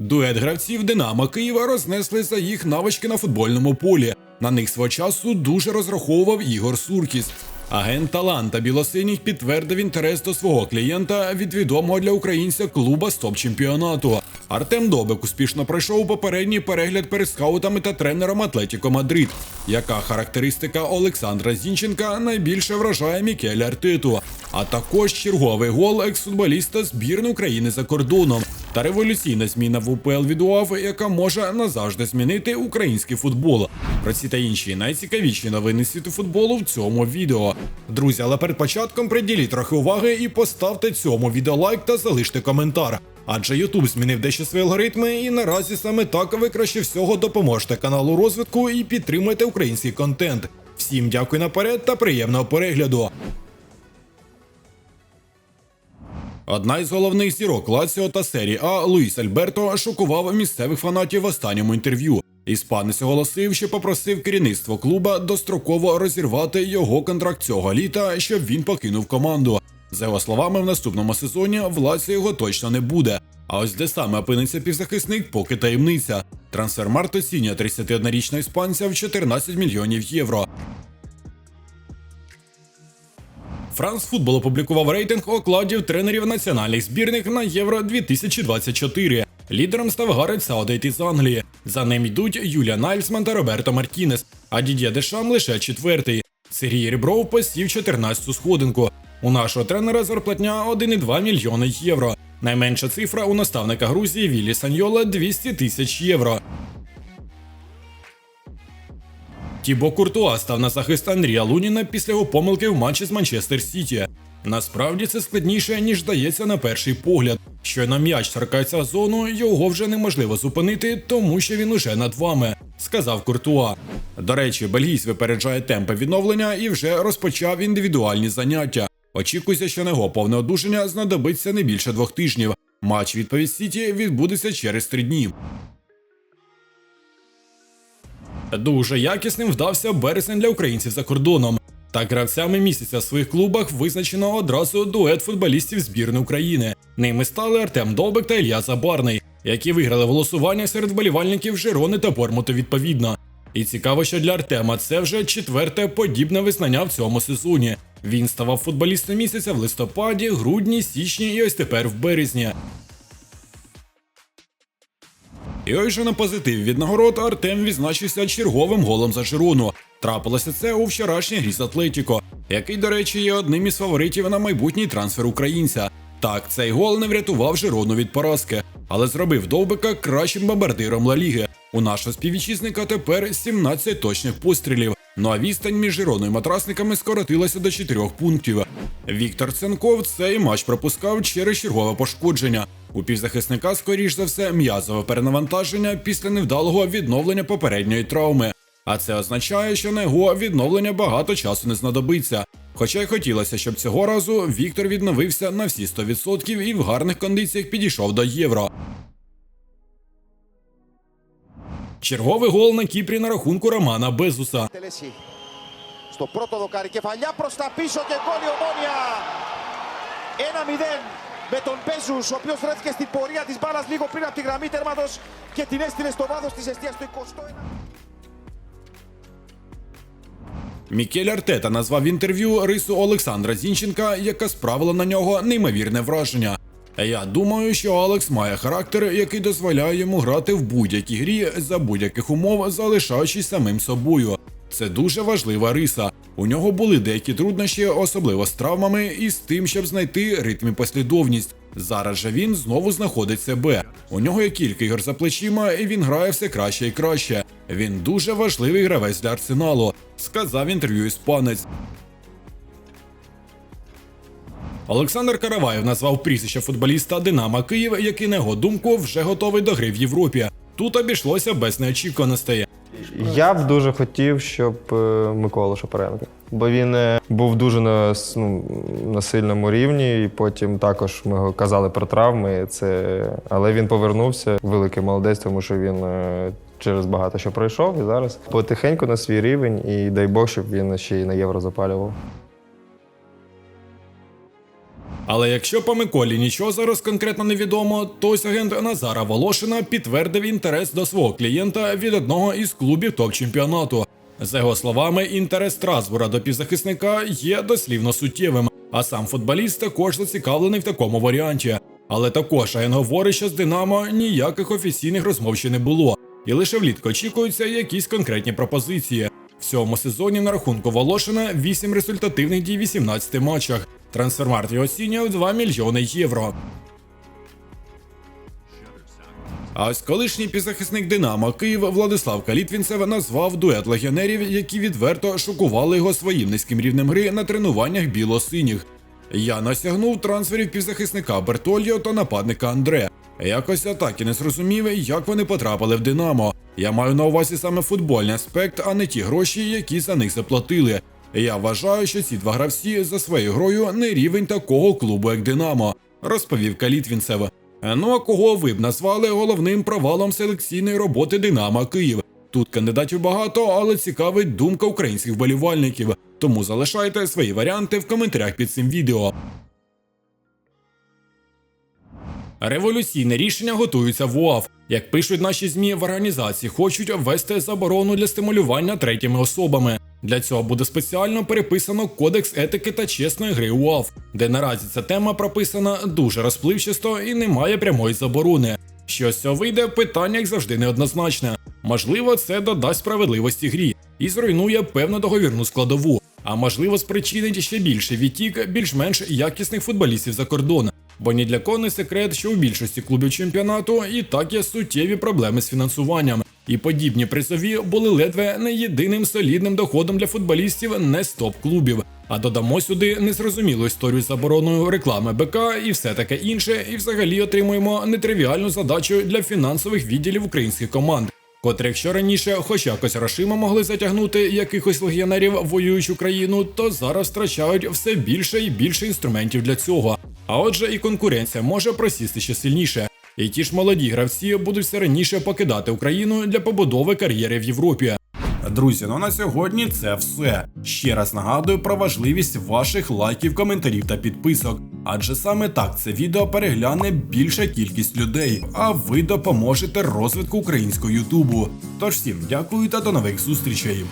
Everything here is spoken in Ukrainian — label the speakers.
Speaker 1: Дует гравців Динамо Києва рознесли за їх навички на футбольному полі. На них свого часу дуже розраховував Ігор Суркіс. Агент таланта білосиніх підтвердив інтерес до свого клієнта від відомого для українця клуба з топ-чемпіонату. Артем Добик успішно пройшов попередній перегляд перед скаутами та тренером Атлетіко Мадрид. Яка характеристика Олександра Зінченка найбільше вражає Мікеля Артету, а також черговий гол екс-футболіста збірної України за кордоном та революційна зміна в УПЛ від УАВ, яка може назавжди змінити український футбол. Про ці та інші найцікавіші новини світу футболу в цьому відео. Друзі, але перед початком приділіть трохи уваги і поставте цьому відео лайк та залиште коментар. Адже YouTube змінив дещо свої алгоритми, і наразі саме так ви краще всього допоможете каналу розвитку і підтримуєте український контент. Всім дякую наперед та приємного перегляду. Одна із головних зірок Лаціо та серії А Луїс Альберто шокував місцевих фанатів в останньому інтерв'ю. Іспанець оголосив, що попросив керівництво клуба достроково розірвати його контракт цього літа, щоб він покинув команду. За його словами, в наступному сезоні в його точно не буде. А ось де саме опиниться півзахисник, поки таємниця. Трансфермарт оцінює 31-річного іспанця в 14 мільйонів євро. Франс Футбол опублікував рейтинг окладів тренерів національних збірних на Євро 2024. Лідером став Гарет Саудейт із Англії. За ним йдуть Юлія Нальсман та Роберто Мартінес, а Дідє Дешам лише четвертий. Сергій Рібров посів 14-ту сходинку. У нашого тренера зарплатня 1,2 мільйони євро. Найменша цифра у наставника Грузії Віллі Саньола 200 тисяч євро. Тібо Куртуа став на захист Андрія Луніна після його помилки в матчі з Манчестер Сіті. Насправді це складніше, ніж здається на перший погляд. Щойно м'яч торкається зону, його вже неможливо зупинити, тому що він уже над вами, сказав Куртуа. До речі, бельгійць випереджає темпи відновлення і вже розпочав індивідуальні заняття. Очікується, що на його повне одужання знадобиться не більше двох тижнів. Матч відповідь Сіті відбудеться через три дні. Дуже якісним вдався березень для українців за кордоном. Так гравцями місяця в своїх клубах визначено одразу дует футболістів збірної України. Ними стали Артем Довбик та Ілья Забарний, які виграли голосування серед вболівальників Жирони та Бормуту відповідно. І цікаво, що для Артема це вже четверте подібне визнання в цьому сезоні. Він ставав футболістом місяця в листопаді, грудні, січні і ось тепер в березні. І ось же на позитив від нагород Артем відзначився черговим голом за Жирону. Трапилося це у вчорашній грі з Атлетіко, який, до речі, є одним із фаворитів на майбутній трансфер українця. Так, цей гол не врятував Жирону від поразки, але зробив Довбика кращим бомбардиром Ла Ліги. У нашого співвітчизника тепер 17 точних пострілів. Ну а відстань між Жироною і матрасниками скоротилася до 4 пунктів. Віктор Ценков цей матч пропускав через чергове пошкодження. У півзахисника, скоріш за все, м'язове перенавантаження після невдалого відновлення попередньої травми. А це означає, що на його відновлення багато часу не знадобиться. Хоча й хотілося, щоб цього разу Віктор відновився на всі 100% і в гарних кондиціях підійшов до євро. Черговий гол на Кіпрі на рахунку Романа Безуса.
Speaker 2: Τελεσί. Στο πρώτο δοκάρι κεφαλιά προς τα πίσω και γκολ η ομόνια. 1-0 με τον Μπέζους, ο οποίος βρέθηκε στην πορεία της μπάλας λίγο πριν από τη γραμμή τέρματος και την έστειλε στο βάθος της αιστείας του 21.
Speaker 1: Мікель Артета назвав в інтерв'ю рису Олександра Зінченка, яка справила на нього неймовірне враження. Я думаю, що Алекс має характер, який дозволяє йому грати в будь-якій грі за будь-яких умов, залишаючись самим собою. Це дуже важлива риса. У нього були деякі труднощі, особливо з травмами, і з тим, щоб знайти ритм і послідовність. Зараз же він знову знаходить себе. У нього є кілька ігор за плечима, і він грає все краще і краще. Він дуже важливий гравець для арсеналу, сказав інтерв'ю іспанець. Олександр Караваєв назвав прізвище футболіста Динамо Київ, який, на його думку, вже готовий до гри в Європі. Тут обійшлося без неочікуваностей.
Speaker 3: Я б дуже хотів, щоб е, Микола Шапаренко. Бо він е, був дуже на, ну, на сильному рівні, і потім також ми казали про травми. Це... Але він повернувся. Великий молодець, тому що він е, через багато що пройшов і зараз потихеньку на свій рівень, і дай Бог, щоб він ще й на євро запалював.
Speaker 1: Але якщо по Миколі нічого зараз конкретно не відомо, то ось агент Назара Волошина підтвердив інтерес до свого клієнта від одного із клубів топ-чемпіонату. За його словами, інтерес Страсбура до півзахисника є дослівно суттєвим, а сам футболіст також зацікавлений в такому варіанті. Але також агент говорить, що з Динамо ніяких офіційних розмов ще не було, і лише влітку очікуються якісь конкретні пропозиції. В цьому сезоні на рахунку Волошина 8 результативних дій в 18 матчах. Трансфермарт його оцінює 2 мільйони євро. А ось колишній півзахисник Динамо Київ Владислав Калітвінцев назвав дует легіонерів, які відверто шокували його своїм низьким рівнем гри на тренуваннях біло-синіх. Я насягнув трансферів півзахисника Бертольо та нападника Андре. Якось я так і не зрозумів, як вони потрапили в Динамо. Я маю на увазі саме футбольний аспект, а не ті гроші, які за них заплатили. Я вважаю, що ці два гравці за своєю грою не рівень такого клубу, як Динамо, розповів Калітвінцев. Ну а кого ви б назвали головним провалом селекційної роботи Динамо Київ? Тут кандидатів багато, але цікавить думка українських вболівальників. Тому залишайте свої варіанти в коментарях під цим відео. Революційне рішення готуються в УАФ. Як пишуть наші змі в організації, хочуть ввести заборону для стимулювання третіми особами. Для цього буде спеціально переписано кодекс етики та чесної гри УАФ, де наразі ця тема прописана дуже розпливчасто і немає прямої заборони. Що з цього вийде, питання як завжди неоднозначне. Можливо, це додасть справедливості грі і зруйнує певну договірну складову, а можливо, спричинить ще більший відтік більш-менш якісних футболістів за кордон. Бо ні для кого не секрет, що у більшості клубів чемпіонату і так є суттєві проблеми з фінансуванням. І подібні призові були ледве не єдиним солідним доходом для футболістів не з топ-клубів. А додамо сюди незрозумілу історію забороною реклами БК і все таке інше, і взагалі отримуємо нетривіальну задачу для фінансових відділів українських команд. Котрі, якщо раніше хоч якось грошима могли затягнути якихось легіонерів воюючу країну, то зараз втрачають все більше і більше інструментів для цього. А отже, і конкуренція може просісти ще сильніше. І ті ж молоді гравці будуть все раніше покидати Україну для побудови кар'єри в Європі. Друзі, ну на сьогодні це все. Ще раз нагадую про важливість ваших лайків, коментарів та підписок. Адже саме так це відео перегляне більша кількість людей, а ви допоможете розвитку українського Ютубу. Тож всім дякую та до нових зустрічей.